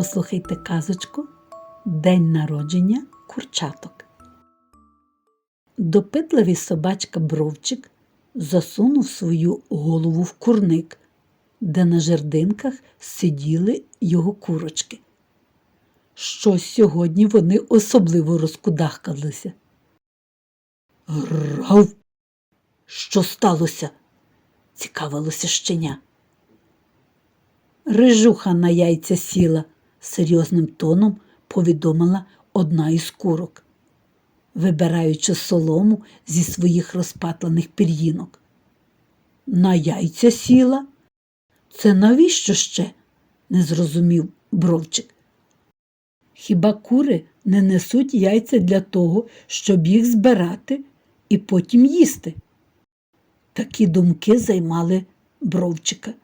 Послухайте казочку День народження курчаток. Допитливий собачка Бровчик засунув свою голову в курник, де на жердинках сиділи його курочки. Щось сьогодні вони особливо розкудахкалися. Грав! Що сталося? цікавилося щеня. Рижуха на яйця сіла, серйозним тоном повідомила одна із курок, вибираючи солому зі своїх розпатлених пір'їнок. На яйця сіла? Це навіщо ще? не зрозумів бровчик. Хіба кури не несуть яйця для того, щоб їх збирати і потім їсти? Такі думки займали бровчика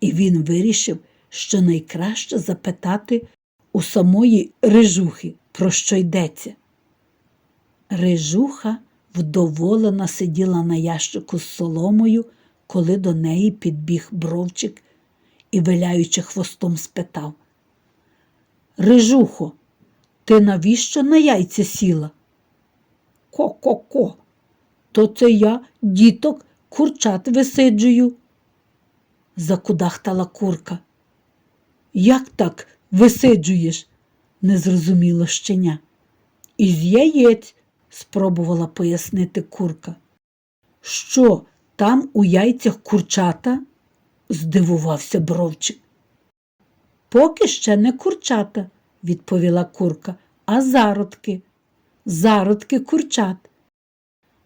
і він вирішив, що найкраще запитати у самої рижухи, про що йдеться. Рижуха вдоволена сиділа на ящику з соломою, коли до неї підбіг бровчик і, виляючи хвостом, спитав Рижухо, ти навіщо на яйця сіла? Ко-ко-ко, то це я діток курчат висиджую закудахтала курка. Як так висиджуєш? не зрозуміло щеня. Із яєць, спробувала пояснити курка. Що, там у яйцях курчата? здивувався бровчик. Поки ще не курчата, відповіла курка, а зародки. Зародки курчат.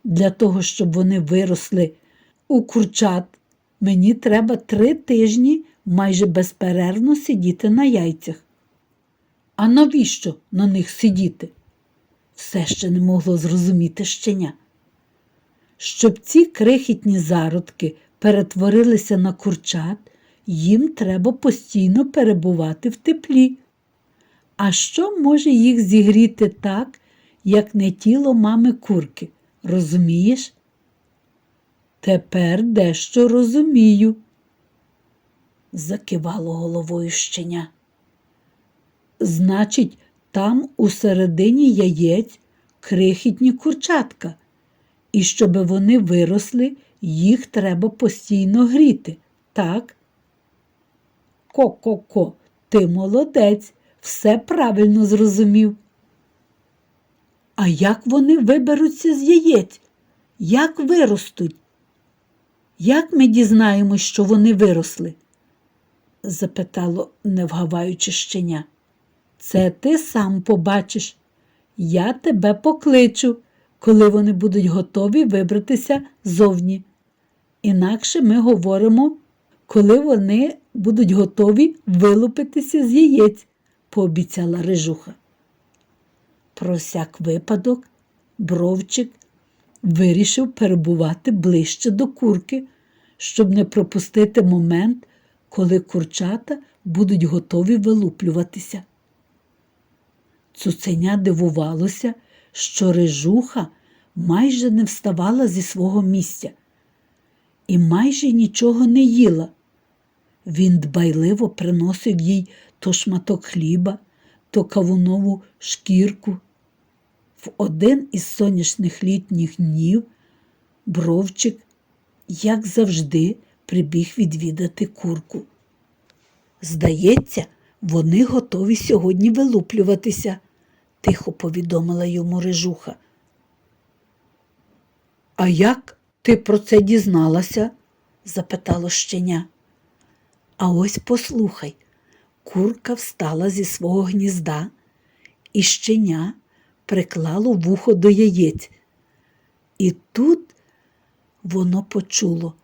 Для того, щоб вони виросли у курчат Мені треба три тижні майже безперервно сидіти на яйцях. А навіщо на них сидіти? Все ще не могло зрозуміти щеня. Щоб ці крихітні зародки перетворилися на курчат, їм треба постійно перебувати в теплі. А що може їх зігріти так, як не тіло мами курки? Розумієш? Тепер дещо розумію, закивало головою щеня. Значить, там усередині яєць крихітні курчатка, і щоби вони виросли, їх треба постійно гріти, так? Ко-ко-ко, ти молодець, все правильно зрозумів. А як вони виберуться з яєць? Як виростуть? Як ми дізнаємось, що вони виросли? Запитало, не вгаваючи щеня. Це ти сам побачиш. Я тебе покличу, коли вони будуть готові вибратися зовні. Інакше ми говоримо, коли вони будуть готові вилупитися з яєць, пообіцяла рижуха. Про всяк випадок бровчик вирішив перебувати ближче до курки, щоб не пропустити момент, коли курчата будуть готові вилуплюватися. Цуценя дивувалося, що рижуха майже не вставала зі свого місця і майже нічого не їла. Він дбайливо приносив їй то шматок хліба, то кавунову шкірку. В один із сонячних літніх днів бровчик, як завжди, прибіг відвідати курку. Здається, вони готові сьогодні вилуплюватися, тихо повідомила йому рижуха. А як ти про це дізналася? запитало щеня. А ось послухай, курка встала зі свого гнізда, і щеня приклало вухо до яєць. І тут воно почуло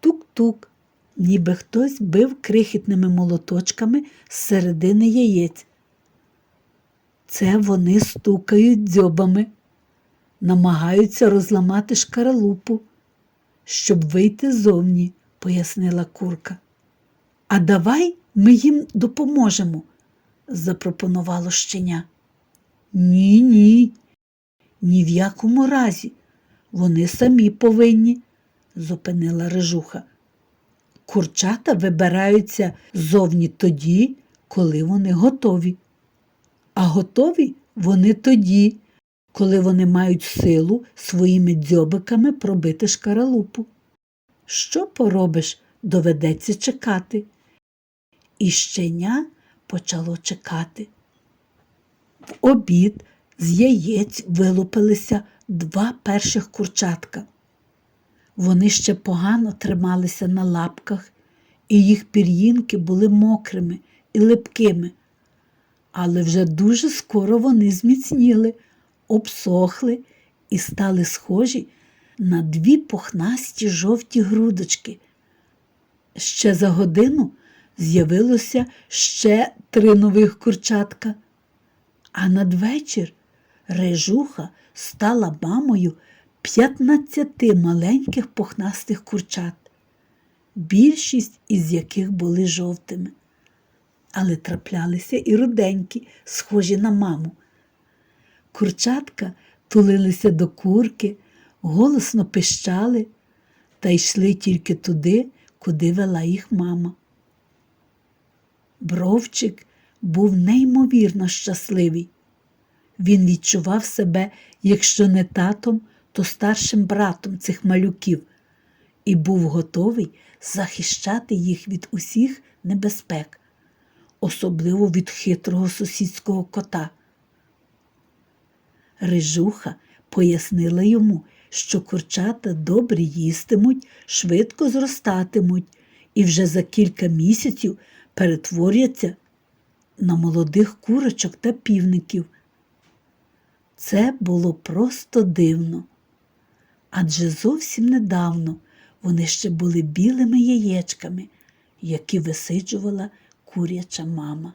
тук-тук, ніби хтось бив крихітними молоточками з середини яєць. Це вони стукають дзьобами, намагаються розламати шкаралупу, щоб вийти зовні, пояснила курка. А давай ми їм допоможемо запропонувало щеня. Ні, ні, ні в якому разі. Вони самі повинні, зупинила рижуха. Курчата вибираються зовні тоді, коли вони готові. А готові вони тоді, коли вони мають силу своїми дзьобиками пробити шкаралупу. Що поробиш, доведеться чекати. І щеня почало чекати. В обід з яєць вилупилися два перших курчатка. Вони ще погано трималися на лапках, і їх пір'їнки були мокрими і липкими. Але вже дуже скоро вони зміцніли, обсохли і стали схожі на дві пухнасті жовті грудочки. Ще за годину з'явилося ще три нових курчатка. А надвечір режуха стала мамою п'ятнадцяти маленьких пухнастих курчат, більшість із яких були жовтими. Але траплялися і руденькі, схожі на маму. Курчатка тулилися до курки, голосно пищали та йшли тільки туди, куди вела їх мама. Бровчик був неймовірно щасливий. Він відчував себе, якщо не татом, то старшим братом цих малюків і був готовий захищати їх від усіх небезпек, особливо від хитрого сусідського кота. Рижуха пояснила йому, що курчата добре їстимуть, швидко зростатимуть і вже за кілька місяців перетворяться на молодих курочок та півників. Це було просто дивно. Адже зовсім недавно вони ще були білими яєчками, які висиджувала куряча мама.